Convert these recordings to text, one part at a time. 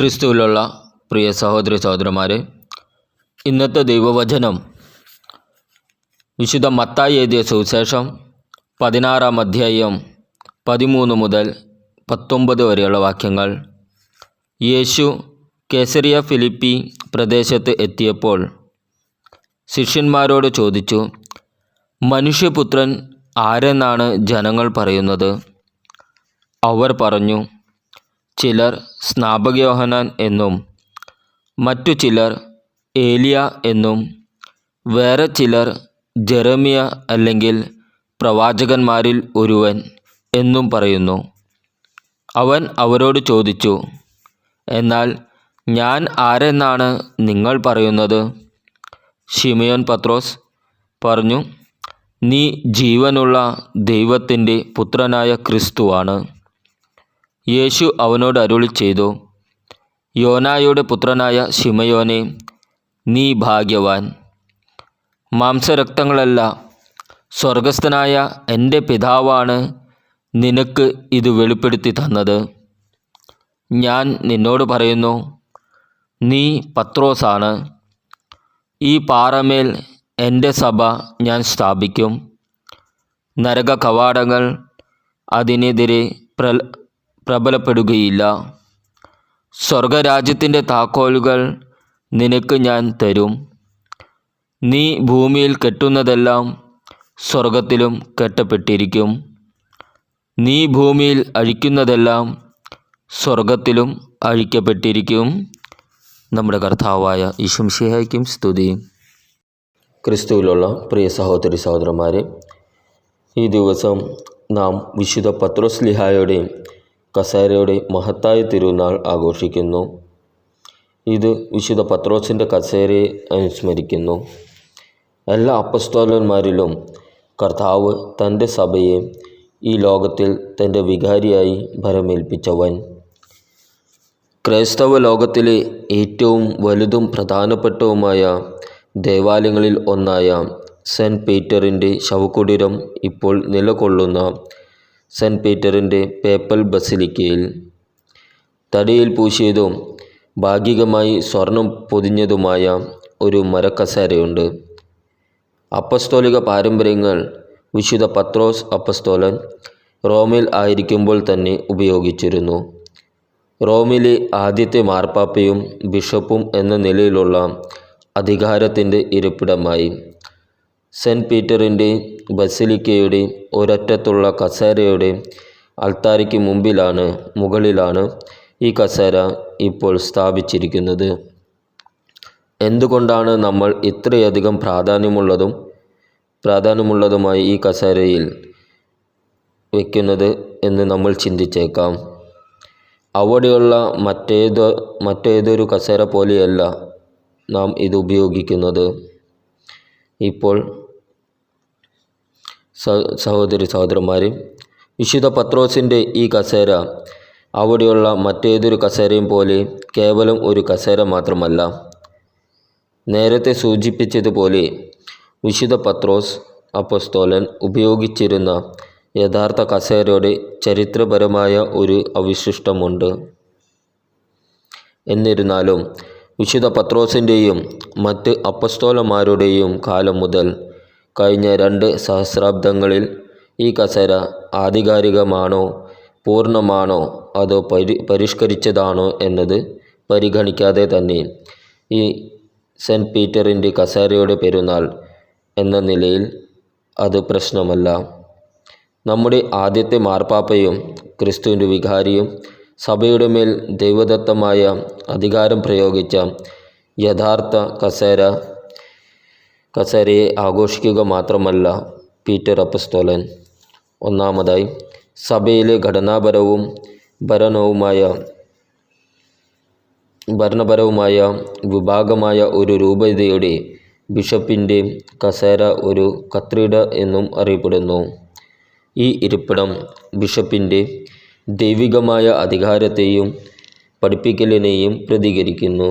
ക്രിസ്തുവിലുള്ള പ്രിയ സഹോദരി സഹോദരന്മാരെ ഇന്നത്തെ ദൈവവചനം വിശുദ്ധ മത്തായി എഴുതിയ സുവിശേഷം പതിനാറാം അധ്യായം പതിമൂന്ന് മുതൽ പത്തൊമ്പത് വരെയുള്ള വാക്യങ്ങൾ. യേശു കേസറിയ ഫിലിപ്പി പ്രദേശത്ത് എത്തിയപ്പോൾ ശിഷ്യന്മാരോട് ചോദിച്ചു മനുഷ്യപുത്രൻ ആരെന്നാണ് ജനങ്ങൾ പറയുന്നത്? അവർ പറഞ്ഞു ചിലർ സ്നാപകയോഹനാൻ എന്നും മറ്റു ചിലർ ഏലിയ എന്നും വേറെ ചിലർ ജെറമിയ അല്ലെങ്കിൽ പ്രവാചകന്മാരിൽ ഒരുവൻ എന്നും പറയുന്നു. അവൻ അവരോട് ചോദിച്ചു എന്നാൽ ഞാൻ ആരെന്നാണ് നിങ്ങൾ പറയുന്നത്? ഷിമിയോൻ പത്രോസ് പറഞ്ഞു നീ ജീവനുള്ള ദൈവത്തിന്റെ പുത്രനായ ക്രിസ്തുവാണ് യേശു അവനോട് അരുളി ചെയ്തു യോനായുടെ പുത്രനായ ശിമയോനെ നീ ഭാഗ്യവാൻ. മാംസരക്തങ്ങളല്ല സ്വർഗസ്ഥനായ എന്റെ പിതാവാണ് നിനക്ക് ഇത് വെളിപ്പെടുത്തി തന്നത്. ഞാൻ നിന്നോട് പറയുന്നു നീ പത്രോസാണ്. ഈ പാറമേൽ എന്റെ സഭ ഞാൻ സ്ഥാപിക്കും. നരക കവാടങ്ങൾ അതിനെതിരെ പ്ര പ്രബലപ്പെടുകയില്ല. സ്വർഗരാജ്യത്തിന്റെ താക്കോലുകൾ നിനക്ക് ഞാൻ തരും. നീ ഭൂമിയിൽ കെട്ടുന്നതെല്ലാം സ്വർഗത്തിലും കെട്ടപ്പെട്ടിരിക്കും. നീ ഭൂമിയിൽ അഴിക്കുന്നതെല്ലാം സ്വർഗത്തിലും അഴിക്കപ്പെട്ടിരിക്കും. നമ്മുടെ കർത്താവായ ഈശംഷിഹായ്ക്കും സ്തുതി ക്രിസ്തുവിലുള്ള പ്രിയ സഹോദരി സഹോദരന്മാരെ ഈ ദിവസം നാം വിശുദ്ധ പത്രോസ് ലിഹായുടെ കസേരയുടെ മഹത്തായ തിരുനാൾ ആഘോഷിക്കുന്നു. ഇത് വിശുദ്ധ പത്രോസിന്റെ കസേരയെ അനുസ്മരിക്കുന്നു. എല്ലാ അപ്പസ്തോലന്മാരിലും കർത്താവ് തന്റെ സഭയെ ഈ ലോകത്തിൽ തന്റെ വികാരിയായി ഭരമേൽപ്പിച്ചവൻ. ക്രൈസ്തവ ലോകത്തിലെ ഏറ്റവും വലുതും പ്രധാനപ്പെട്ടവുമായ ദേവാലയങ്ങളിൽ ഒന്നായ സെന്റ് പീറ്ററിന്റെ ശവകുടീരം ഇപ്പോൾ നിലകൊള്ളുന്ന സെന്റ് പീറ്ററിന്റെ പേപ്പൽ ബസിലിക്കയിൽ. തടിയിൽ പൂശിയതും ഭാഗികമായി സ്വർണം പൊതിഞ്ഞതുമായ ഒരു മരക്കസേരയുണ്ട്. അപ്പസ്തോലിക പാരമ്പര്യങ്ങൾ വിശുദ്ധ പത്രോസ് അപ്പസ്തോലൻ റോമിൽ ആയിരിക്കുമ്പോൾ തന്നെ ഉപയോഗിച്ചിരുന്നു. റോമിലെ ആദ്യത്തെ മാർപ്പാപ്പയും ബിഷപ്പും എന്ന നിലയിലുള്ള അധികാരത്തിന്റെ ഇരിപ്പിടമായി. സെന്റ് പീറ്ററിന്റെ ബസിലിക്കയുടെ ഒരറ്റത്തുള്ള കസേരയുടെ അൾത്താരയ്ക്ക് മുമ്പിലാണ് മുകളിലാണ് ഈ കസേര ഇപ്പോൾ സ്ഥാപിച്ചിരിക്കുന്നത്. എന്തുകൊണ്ടാണ് നമ്മൾ ഇത്രയധികം പ്രാധാന്യമുള്ളതും പ്രാധാന്യമുള്ളതുമായി ഈ കസേരയിൽ വയ്ക്കുന്നത് എന്ന് നമ്മൾ ചിന്തിച്ചേക്കാം. അവിടെയുള്ള മറ്റേതോ മറ്റേതൊരു കസേര പോലെയല്ല നാം ഇത് ഉപയോഗിക്കുന്നത്. ഇപ്പോൾ സഹോദരി സഹോദരന്മാരെ വിശുദ്ധ പത്രോസിന്റെ ഈ കസേര അവിടെയുള്ള മറ്റേതൊരു കസേരയും പോലെ കേവലം ഒരു കസേര മാത്രമല്ല. നേരത്തെ സൂചിപ്പിച്ചതുപോലെ വിശുദ്ധ പത്രോസ് അപ്പസ്തോലൻ ഉപയോഗിച്ചിരുന്ന യഥാർത്ഥ കസേരയുടെ ചരിത്രപരമായ ഒരു അവശിഷ്ടമുണ്ട്. എന്നിരുന്നാലും വിശുദ്ധ പത്രോസിന്റെയും മറ്റ് അപ്പസ്തോലന്മാരുടെയും കാലം മുതൽ കഴിഞ്ഞ രണ്ട് സഹസ്രാബ്ദങ്ങളിൽ ഈ കസര ആധികാരികമാണോ പൂർണമാണോ അതോ പരി പരിഷ്കരിച്ചതാണോ എന്നത് പരിഗണിക്കാതെ തന്നെ ഈ സെന്റ് പീറ്ററിന്റെ കസേരയുടെ പെരുന്നാൾ എന്ന നിലയിൽ അത് പ്രശ്നമല്ല. നമ്മുടെ ആദ്യത്തെ മാർപ്പാപ്പയും ക്രിസ്തുവിന്റെ വികാരിയും സഭയുടെ മേൽ ദൈവദത്തമായ അധികാരം പ്രയോഗിച്ച യഥാർത്ഥ കസേര കസേരയെ ആഘോഷിക്കുക മാത്രമല്ല പീറ്റർ അപ്പസ്തോലൻ. ഒന്നാമതായി സഭയിലെ ഘടനാപരവും ഭരണവുമായ ഭരണപരവുമായ വിഭാഗമായ ഒരു രൂപതയുടെ ബിഷപ്പിന്റെ കസേര ഒരു കത്രിട എന്നും അറിയപ്പെടുന്നു. ഈ ഇരിപ്പിടം ബിഷപ്പിന്റെ ദൈവികമായ അധികാരത്തെയും പഠിപ്പിക്കലിനെയും പ്രതികരിക്കുന്നു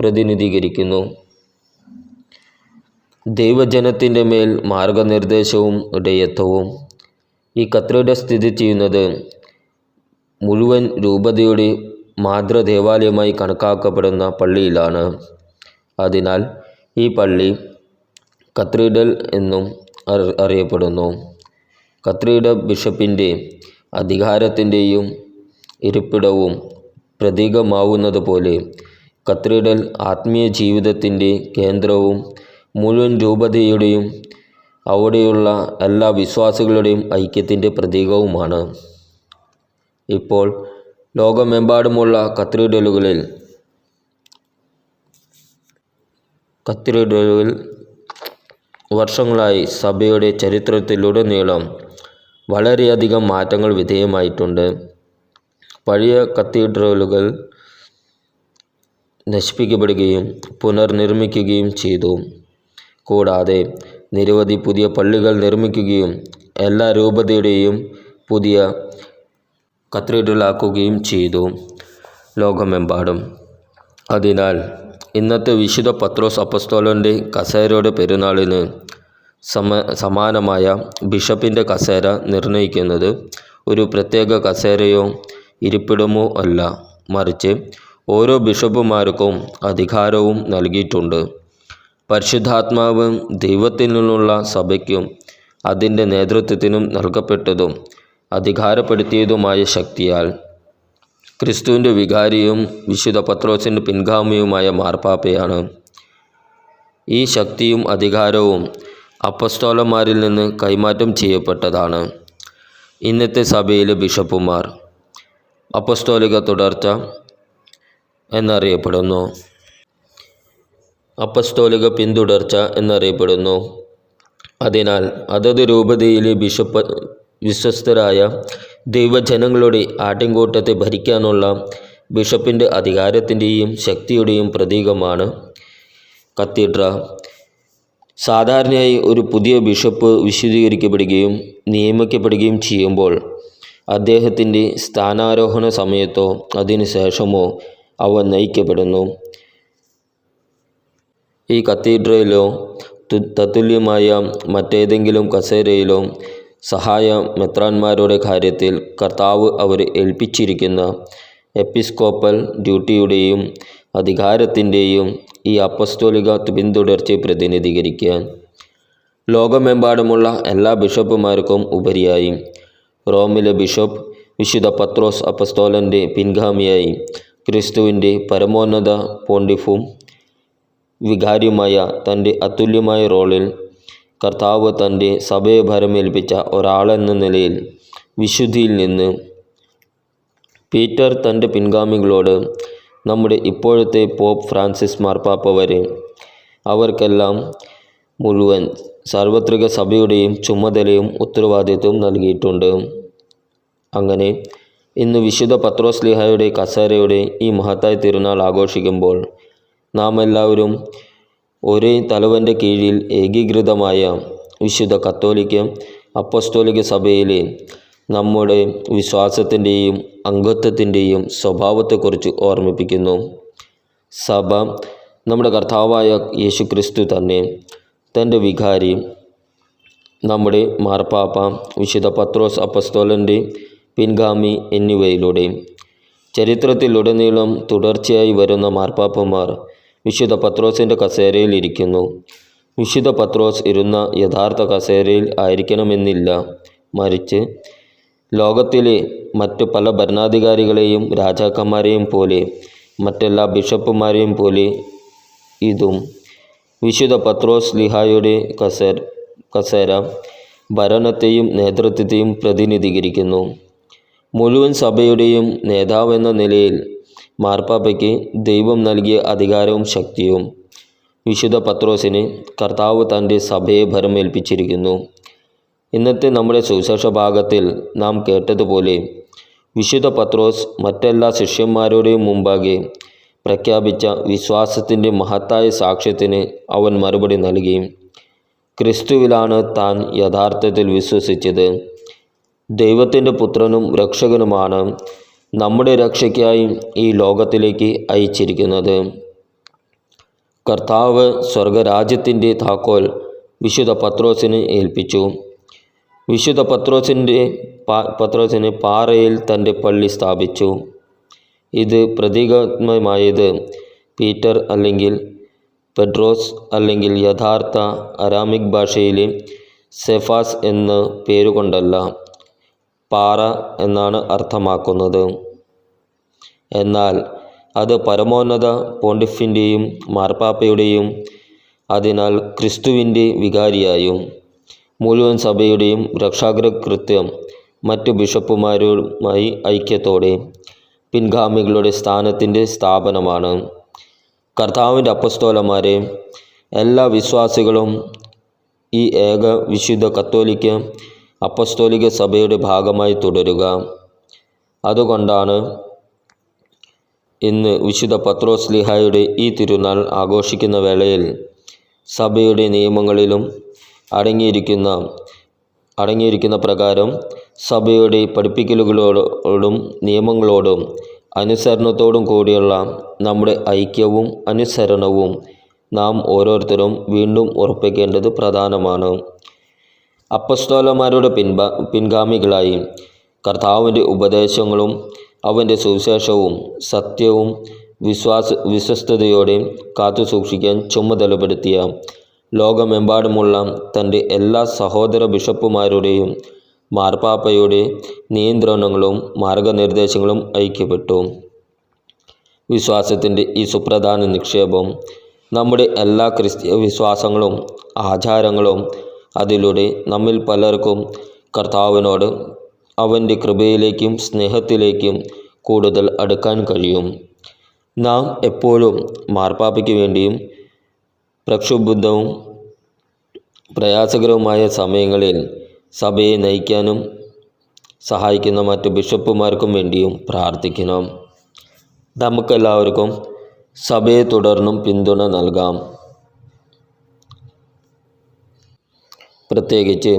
പ്രതിനിധീകരിക്കുന്നു. ദൈവജനത്തിന്റെ മേൽ മാർഗനിർദ്ദേശവും ഇടയത്വവും ഈ കത്രയുടെ സ്ഥിതി ചെയ്യുന്നത് മുഴുവൻ രൂപതയുടെ മാതൃദേവാലയമായി കണക്കാക്കപ്പെടുന്ന പള്ളിയിലാണ്. അതിനാൽ ഈ പള്ളി കത്രീഡൽ എന്നും അറി- അറിയപ്പെടുന്നു. കത്രീഡ ബിഷപ്പിന്റെ അധികാരത്തിന്റെയും ഇരിപ്പിടവും പ്രതീകമാവുന്നത് പോലെ കത്രീഡൽ ആത്മീയ ജീവിതത്തിന്റെ കേന്ദ്രവും മുഴുവൻ രൂപതയുടെയും അവിടെയുള്ള എല്ലാ വിശ്വാസികളുടെയും ഐക്യത്തിന്റെ പ്രതീകവുമാണ്. ഇപ്പോൾ ലോകമെമ്പാടുമുള്ള കത്തീഡ്രലുകളിൽ കത്തീഡ്രലുകളിൽ വർഷങ്ങളായി സഭയുടെ ചരിത്രത്തിലുടനീളം വളരെയധികം മാറ്റങ്ങൾ വിധേയമായിട്ടുണ്ട്. പഴയ കത്തീഡ്രലുകൾ നശിപ്പിക്കപ്പെടുകയും പുനർനിർമ്മിക്കുകയും ചെയ്തു. കൂടാതെ നിരവധി പുതിയ പള്ളികൾ നിർമ്മിക്കുകയും എല്ലാ രൂപതയുടെയും പുതിയ കത്തീഡ്രലാക്കുകയും ചെയ്തു. ലോകമെമ്പാടും. അതിനാൽ ഇന്നത്തെ വിശുദ്ധ പത്രോസ് അപ്പസ്തോലന്റെ കസേരയുടെ പെരുന്നാളിന് സമ സമാനമായ ബിഷപ്പിന്റെ കസേര നിർണയിക്കുന്നത് ഒരു പ്രത്യേക കസേരയോ ഇരിപ്പിടമോ അല്ല. മറിച്ച് ഓരോ ബിഷപ്പുമാർക്കും അധികാരവും നൽകിയിട്ടുണ്ട്. പരിശുദ്ധാത്മാവ് ദൈവത്തിൽ നിന്നുള്ള സഭയ്ക്കും അതിന്റെ നേതൃത്വത്തിനും നൽകപ്പെട്ടതും അധികാരപ്പെടുത്തിയതുമായ ശക്തിയാൽ ക്രിസ്തുവിന്റെ വികാരിയും വിശുദ്ധ പത്രോസിന്റെ പിൻഗാമിയുമായ മാർപ്പാപ്പയാണ്. ഈ ശക്തിയും അധികാരവും അപ്പസ്തോലന്മാരിൽ നിന്ന് കൈമാറ്റം ചെയ്യപ്പെട്ടതാണ്. ഇന്നത്തെ സഭയിലെ ബിഷപ്പുമാർ അപ്പസ്തോലിക തുടർച്ച എന്നറിയപ്പെടുന്നു. അപ്പസ്തോലിക പിന്തുടർച്ച എന്നറിയപ്പെടുന്നു. അതിനാൽ അതത് രൂപതയിലെ ബിഷപ്പ് വിശ്വസ്തരായ ദൈവജനങ്ങളുടെ ആട്ടിൻകൂട്ടത്തെ ഭരിക്കാനുള്ള ബിഷപ്പിന്റെ അധികാരത്തിന്റെയും ശക്തിയുടെയും പ്രതീകമാണ് കത്തീഡ്ര സാധാരണയായി ഒരു പുതിയ ബിഷപ്പ് വിശദീകരിക്കപ്പെടുകയും നിയമിക്കപ്പെടുകയും ചെയ്യുമ്പോൾ അദ്ദേഹത്തിന്റെ സ്ഥാനാരോഹണ സമയത്തോ അതിനുശേഷമോ അവ നയിക്കപ്പെടുന്നു. ഈ കത്തീഡ്രയിലോ തത്തുല്യമായ മറ്റേതെങ്കിലും കസേരയിലോ സഹായ മെത്രാന്മാരുടെ കാര്യത്തിൽ കർത്താവ് അവരെ ഏൽപ്പിച്ചിരിക്കുന്ന എപ്പിസ്കോപ്പൽ ഡ്യൂട്ടിയുടെയും അധികാരത്തിന്റെയും ഈ അപ്പസ്തോലിക പിന്തുടർച്ചയെ പ്രതിനിധീകരിക്കാൻ ലോകമെമ്പാടുമുള്ള എല്ലാ ബിഷപ്പുമാർക്കും ഉപരിയായി. റോമിലെ ബിഷപ്പ് വിശുദ്ധ പത്രോസ് അപ്പസ്തോലന്റെ പിൻഗാമിയായി. ക്രിസ്തുവിന്റെ പരമോന്നത പോണ്ടിഫും വികാരിയുമായ തന്റെ അതുല്യമായ റോളിൽ കർത്താവ് തന്റെ സഭയെ ഭരമേൽപ്പിച്ച ഒരാളെന്ന നിലയിൽ വിശുദ്ധിയിൽ നിന്ന് പീറ്റർ തന്റെ പിൻഗാമികളോട് നമ്മുടെ ഇപ്പോഴത്തെ പോപ്പ് ഫ്രാൻസിസ് മാർപ്പാപ്പ വരെ അവർക്കെല്ലാം മുഴുവൻ സാർവത്രിക സഭയുടെയും ചുമതലയും ഉത്തരവാദിത്വവും നൽകിയിട്ടുണ്ട്. അങ്ങനെ ഇന്ന് വിശുദ്ധ പത്രോസ് ലിഹായുടെ കസേരയുടെ ഈ മഹത്തായ തിരുനാൾ ആഘോഷിക്കുമ്പോൾ നാം എല്ലാവരും ഒരേ തലവന്റെ കീഴിൽ ഏകീകൃതമായ വിശുദ്ധ കത്തോലിക്ക അപ്പസ്തോലിക സഭയിലെ നമ്മുടെ വിശ്വാസത്തിന്റെയും അംഗത്വത്തിന്റെയും സ്വഭാവത്തെക്കുറിച്ച് ഓർമ്മിപ്പിക്കുന്നു. സഭ നമ്മുടെ കർത്താവായ യേശു ക്രിസ്തു തന്നെ തന്റെ വികാരി നമ്മുടെ മാർപ്പാപ്പ വിശുദ്ധ പത്രോസ് അപ്പസ്തോലന്റെ പിൻഗാമി എന്നിവയിലൂടെ ചരിത്രത്തിലുടനീളം തുടർച്ചയായി വരുന്ന മാർപ്പാപ്പമാർ വിശുദ്ധ പത്രോസിന്റെ കസേരയിൽ ഇരിക്കുന്നു വിശുദ്ധ പത്രോസ് ഇരുന്ന യഥാർത്ഥ കസേരയിൽ ആയിരിക്കണമെന്നില്ല. മറിച്ച് ലോകത്തിലെ മറ്റു പല ഭരണാധികാരികളെയും രാജാക്കന്മാരെയും പോലെ മറ്റെല്ലാ ബിഷപ്പുമാരെയും പോലെ ഇതും. വിശുദ്ധ പത്രോസ് ലിഹായുടെ കസേര കസേര ഭരണത്തെയും നേതൃത്വത്തെയും പ്രതിനിധീകരിക്കുന്നു. മുഴുവൻ സഭയുടെയും നേതാവെന്ന നിലയിൽ മാർപ്പാപ്പയ്ക്ക് ദൈവം നൽകിയ അധികാരവും ശക്തിയും. വിശുദ്ധ പത്രോസിന് കർത്താവ് തന്റെ സഭയെ ഭരമേൽപ്പിച്ചിരിക്കുന്നു. ഇന്നത്തെ നമ്മുടെ സുവിശേഷ ഭാഗത്തിൽ നാം കേട്ടതുപോലെ വിശുദ്ധ പത്രോസ് മറ്റെല്ലാ ശിഷ്യന്മാരുടെയും മുമ്പാകെ പ്രഖ്യാപിച്ച വിശ്വാസത്തിന്റെ മഹത്തായ സാക്ഷ്യത്തിന് അവൻ മറുപടി നൽകി. ക്രിസ്തുവിലാണ് താൻ യഥാർത്ഥത്തിൽ വിശ്വസിച്ചത്. ദൈവത്തിന്റെ പുത്രനും രക്ഷകനുമാണ് നമ്മുടെ രക്ഷയ്ക്കായി ഈ ലോകത്തിലേക്ക് അയച്ചിരിക്കുന്നത്. കർത്താവ് സ്വർഗരാജ്യത്തിന്റെ താക്കോൽ വിശുദ്ധ പത്രോസിന് ഏൽപ്പിച്ചു. വിശുദ്ധ പത്രോസിന്റെ പത്രോസിന് പാറയിൽ തന്റെ പള്ളി സ്ഥാപിച്ചു. ഇത് പ്രതീകാത്മകമായത് പീറ്റർ അല്ലെങ്കിൽ പെട്രോസ് അല്ലെങ്കിൽ യഥാർത്ഥ അരാമിക് ഭാഷയിലെ സെഫാസ് എന്ന പേരുകൊണ്ടല്ല. പാറ എന്നാണ് അർത്ഥമാക്കുന്നത്. എന്നാൽ അത് പരമോന്നത പോണ്ടിഫിന്റെയും മാർപ്പാപ്പയുടെയും അതിനാൽ ക്രിസ്തുവിന്റെ വികാരിയായും മുഴുവൻ സഭയുടെയും രക്ഷാഗ്രകൃത്യം മറ്റു ബിഷപ്പുമാരുമായി ഐക്യത്തോടെ പിൻഗാമികളുടെ സ്ഥാനത്തിന്റെ സ്ഥാപനമാണ്. കർത്താവിന്റെ അപ്പസ്തോലന്മാരെ എല്ലാ വിശ്വാസികളും ഈ ഏക വിശുദ്ധ കത്തോലിക്ക അപ്പസ്തോലിക സഭയുടെ ഭാഗമായി തുടരുക. അതുകൊണ്ടാണ് ഇന്ന് വിശുദ്ധ പത്രോസ് ലിഹായുടെ ഈ തിരുനാൾ ആഘോഷിക്കുന്ന വേളയിൽ സഭയുടെ നിയമങ്ങളിലും അടങ്ങിയിരിക്കുന്ന അടങ്ങിയിരിക്കുന്ന പ്രകാരം സഭയുടെ പഠിപ്പിക്കലുകളോടും നിയമങ്ങളോടും അനുസരണത്തോടും കൂടിയുള്ള നമ്മുടെ ഐക്യവും അനുസരണവും നാം ഓരോരുത്തരും വീണ്ടും ഉറപ്പിക്കേണ്ടത് പ്രധാനമാണ്. അപ്പസ്തോലന്മാരുടെ പിൻബ പിൻഗാമികളായി. കർത്താവിന്റെ ഉപദേശങ്ങളും അവന്റെ സുവിശേഷവും സത്യവും വിശ്വാസ വിശ്വസ്തയോടെ കാത്തു സൂക്ഷിക്കാൻ ചുമതലപ്പെടുത്തിയ ലോകമെമ്പാടുമുള്ള തന്റെ എല്ലാ സഹോദര ബിഷപ്പുമാരുടെയും മാർപ്പാപ്പയുടെ നിയന്ത്രണങ്ങളും മാർഗനിർദ്ദേശങ്ങളും ഐക്യപ്പെട്ടു. വിശ്വാസത്തിന്റെ ഈ സുപ്രധാന നിക്ഷേപം നമ്മുടെ എല്ലാ ക്രിസ്ത്യ വിശ്വാസങ്ങളും ആചാരങ്ങളും അതിലൂടെ നമ്മിൽ പലർക്കും കർത്താവിനോട് അവന്റെ കൃപയിലേക്കും സ്നേഹത്തിലേക്കും കൂടുതൽ അടുക്കാൻ കഴിയും. നാം എപ്പോഴും മാർപ്പാപ്പയ്ക്ക് വേണ്ടിയും പ്രക്ഷുബ്ധവും പ്രയാസകരവുമായ സമയങ്ങളിൽ സഭയെ നയിക്കാനും സഹായിക്കുന്ന മറ്റ് ബിഷപ്പുമാർക്കും വേണ്ടിയും പ്രാർത്ഥിക്കണം. നമുക്കെല്ലാവർക്കും സഭയെ തുടർന്നും പിന്തുണ നൽകാം. പ്രത്യേകിച്ച്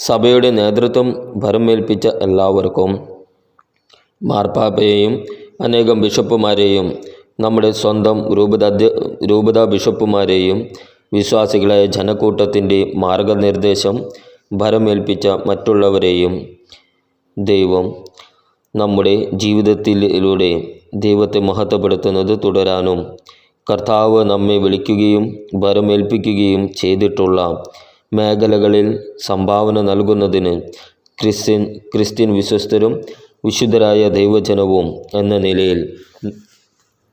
സഭയുടെ നേതൃത്വം ഭരമേൽപ്പിച്ച എല്ലാവർക്കും മാർപ്പാപ്പയെയും അനേകം ബിഷപ്പുമാരെയും നമ്മുടെ സ്വന്തം രൂപത രൂപത ബിഷപ്പുമാരെയും വിശ്വാസികളായ ജനക്കൂട്ടത്തിന്റെ മാർഗനിർദ്ദേശം ഭരമേൽപ്പിച്ച മറ്റുള്ളവരെയും ദൈവം നമ്മുടെ ജീവിതത്തിലൂടെ ദൈവത്തെ മഹത്വപ്പെടുത്തുന്നത് തുടരാനും കർത്താവ് നമ്മെ വിളിക്കുകയും ഭരമേൽപ്പിക്കുകയും ചെയ്തിട്ടുള്ള മേഖലകളിൽ സംഭാവന നൽകുന്നതിന് ക്രിസ്ത്യൻ ക്രിസ്ത്യൻ വിശ്വസ്തരും വിശുദ്ധരായ ദൈവജനവും എന്ന നിലയിൽ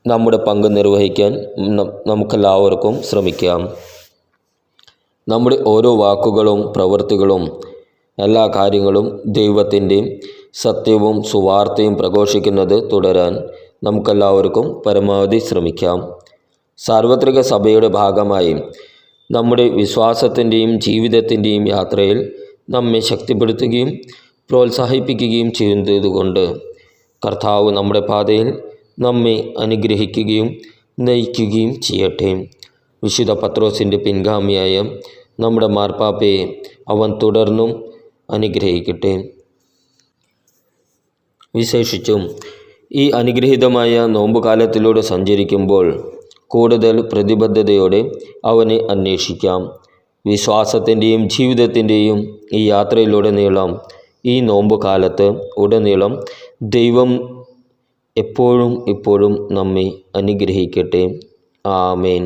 നമ്മുടെ പങ്ക് നിർവഹിക്കാൻ നമുക്കെല്ലാവർക്കും ശ്രമിക്കാം. നമ്മുടെ ഓരോ വാക്കുകളും പ്രവൃത്തികളും എല്ലാ കാര്യങ്ങളും ദൈവത്തിന്റെ സത്യവും സുവാർത്തയും പ്രഘോഷിക്കുന്നത് തുടരാൻ നമുക്കെല്ലാവർക്കും പരമാവധി ശ്രമിക്കാം. സാർവത്രിക സഭയുടെ ഭാഗമായി നമ്മുടെ വിശ്വാസത്തിന്റെയും ജീവിതത്തിന്റെയും യാത്രയിൽ നമ്മെ ശക്തിപ്പെടുത്തുകയും പ്രോത്സാഹിപ്പിക്കുകയും ചെയ്യുന്നതുകൊണ്ട് കർത്താവ് നമ്മുടെ പാതയിൽ നമ്മെ അനുഗ്രഹിക്കുകയും നയിക്കുകയും ചെയ്യട്ടെ. വിശുദ്ധ പത്രോസിന്റെ പിൻഗാമിയായ നമ്മുടെ മാർപ്പാപ്പയെ അവൻ തുടർന്നും അനുഗ്രഹിക്കട്ടെ. വിശേഷിച്ചും ഈ അനുഗ്രഹീതമായ നോമ്പുകാലത്തിലൂടെ സഞ്ചരിക്കുമ്പോൾ കൂടുതൽ പ്രതിബദ്ധതയോടെ അവനെ അന്വേഷിക്കാം. വിശ്വാസത്തിന്റെയും ജീവിതത്തിന്റെയും ഈ യാത്രയിലൂടെ നീളം ഈ നോമ്പ് നോമ്പുകാലത്ത് ഉടനീളം ദൈവം എപ്പോഴും ഇപ്പോഴും നമ്മെ അനുഗ്രഹിക്കട്ടെ. ആമേൻ.